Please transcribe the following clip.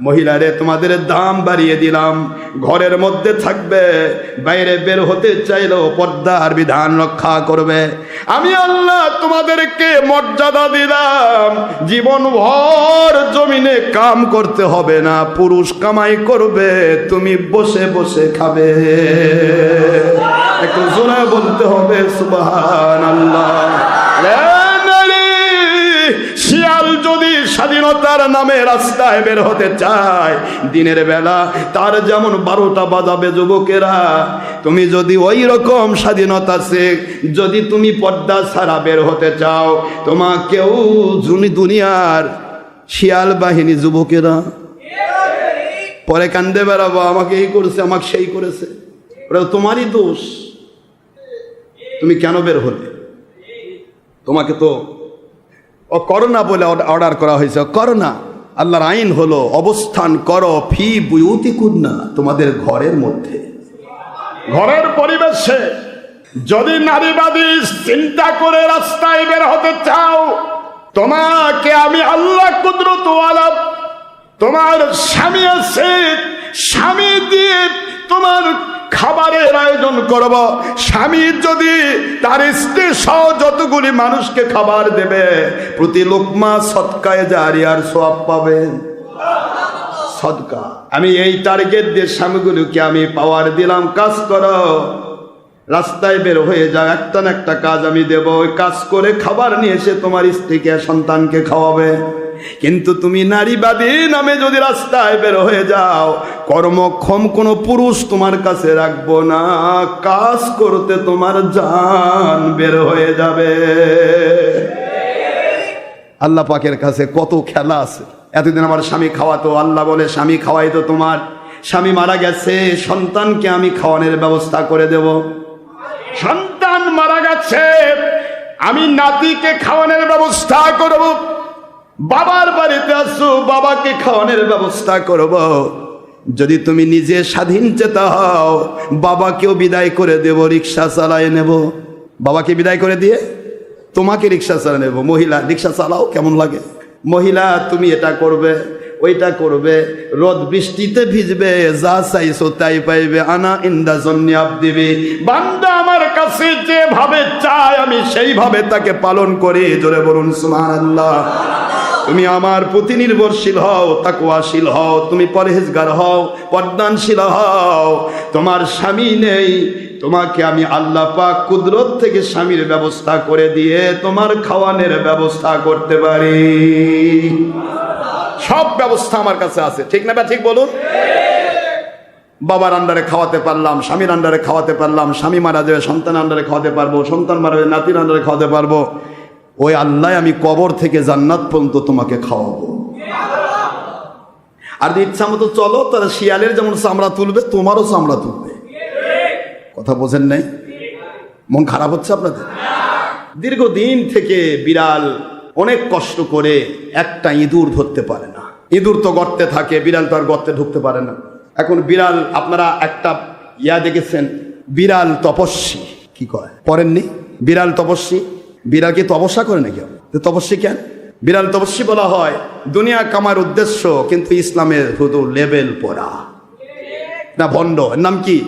মহিলারে, তোমাদের দাম বাড়িয়ে দিলাম। ঘরের মধ্যে থাকবে, বাইরে বের হতে চাইলেও পর্দার বিধান রক্ষা করবে। আমি আল্লাহ তোমাদেরকে মর্যাদা দিলাম। জীবন ভর জমিনে কাম করতে হবে না, পুরুষ কামাই করবে, তুমি বসে বসে খাবে। একটু জোরে বলতে হবে সুবাহান আল্লাহ স্বাধীনতার নামে রাস্তায় বের হতে চায়। দিনের বেলা তার যেমন বারোটা বাজাবে যুবকেরা, তুমি যদি ওই রকম স্বাধীনতা সে যদি তুমি পর্দা ছাড়া বের হতে চাও, তোমাকেও দুনিয়ার শিয়াল বাহিনী যুবকেরা। পরে কান্দে বেড়াবো, আমাকে এই করেছে, আমাকে সেই করেছে। তোমারই দোষ। তুমি কেন বের হলে? তোমাকে তো ও করোনা বলে অর্ডার করা হয়েছে। করোনা, আল্লাহর আইন হলো, অবস্থান করো ফি বুয়ুতি কুন্না তোমাদের ঘরের মধ্যে। ঘরের পরিবেশে যদি নারীবাদী চিন্তা করে রাস্তায় বের হতে চাও, তোমাকে আমি আল্লাহ কুদরত আলাপ তোমার স্বামী আছে, স্বামী দিয়ে তোমার খাবারের আয়োজন করব। স্বামী যদি তার স্ত্রী সহ যতগুলি মানুষকে খাবার দেবে, প্রতি লোকমা সৎকায় জারিয়ার সব পাবে। সদকা আমি এই টার্গেট দিয়ে স্বামীগুলোকে আমি পাওয়ার দিলাম। কাজ করো। রাস্তায় বের হয়ে যাও। একটা না একটা কাজ আমি দেব। ওই কাজ করে খাবার নিয়ে এসে তোমার স্ত্রীকে, সন্তানকে খাওয়াবে। কিন্তু তুমি নারীবাদী নামে যদি রাস্তায় বের হয়ে যাও কর্মক্ষম কোনো পুরুষ তোমার কাছে রাখব না। কাজ করতে তোমার জান বের হয়ে যাবে। আল্লাহ পাকের কাছে কত খেলা আছে। এতদিন আমার স্বামী খাওয়াতো, আল্লাহ বলে, স্বামী খাওয়াই তো তোমার। স্বামী মারা গেছে, সন্তানকে আমি খাওয়ানোর ব্যবস্থা করে দেব। সন্তান মারা গেছে, আমি নাতিকে খাওয়ানোর ব্যবস্থা করব। বাবার বাড়িতে আসো, বাবাকে খাওয়ানোর ব্যবস্থা করব। যদি তুমি নিজে স্বাধীন চেতা হও, বাবাকেও বিদায় করে দেব, রিক্সা চালায় নেব। বাবাকে বিদায় করে দিয়ে তোমাকে রিক্সা চালা নেব। মহিলা, রিক্সা চালাও, কেমন লাগে? মহিলা, তুমি এটা করবে, ওইটা করবে, রোদ বৃষ্টিতে ভিজবে, যা চাইছো তাই পাইবে, আনা ইন্দা জন্যাব দিবে। বান্দা আমার কাছে যেভাবে চায়, আমি সেইভাবে তাকে পালন করি। জোরে বলুন, সুবহানাল্লাহ। তুমি আমার প্রতি নির্ভরশীল হও, তাকুয়াশীল হও, তুমি পরহেজগার হও, পদ্মানশীল হও। তোমার স্বামী নেই, তোমাকে আমি আল্লাহ পাক কুদরত থেকে স্বামীর ব্যবস্থা করে দিয়ে তোমার খাওয়ানোর ব্যবস্থা করতে পারি। সব ব্যবস্থা আমার কাছে আছে, ঠিক না ঠিক বলুন? বাবার আন্ডারে খাওয়াতে পারলাম, স্বামীর আন্ডারে খাওয়াতে পারলাম, স্বামী মারা যাবে সন্তান আন্ডারে খাওয়াতে পারব, সন্তান মারা যাবে, নাতির আন্ডারে খাওয়াতে পারব। ওই আল্লাহ আমি কবর থেকে জান্নাত পর্যন্ত তোমাকে খাওয়াবো। আর যদি ইচ্ছা মতো চলো, তাহলে শিয়ালের যেমন চামড়া তুলবে, তোমারও চামড়া তুলবে। কথা বোঝেন নাই? মন খারাপ হচ্ছে আপনাদের? দীর্ঘদিন থেকে বিড়াল অনেক কষ্ট করে একটা ইঁদুর ধরতে পারে না। ইঁদুর তো গর্তে থাকে, বিড়াল তো আর গর্তে ঢুকতে পারে না। এখন বিড়াল, আপনারা একটা ইয়া দেখেছেন, বিড়াল তপস্বী। কি কয়? পড়েননি? বিড়াল তপস্বী? বিড়াল কি তপস্যা করে নাকি? তপস্যি কেন? বিড়াল তপস্যি বলা হয়, দুনিয়া কামার উদ্দেশ্য, কিন্তু ইসলামের শুধু লেবেল পড়া। না ভণ্ড নাম কি?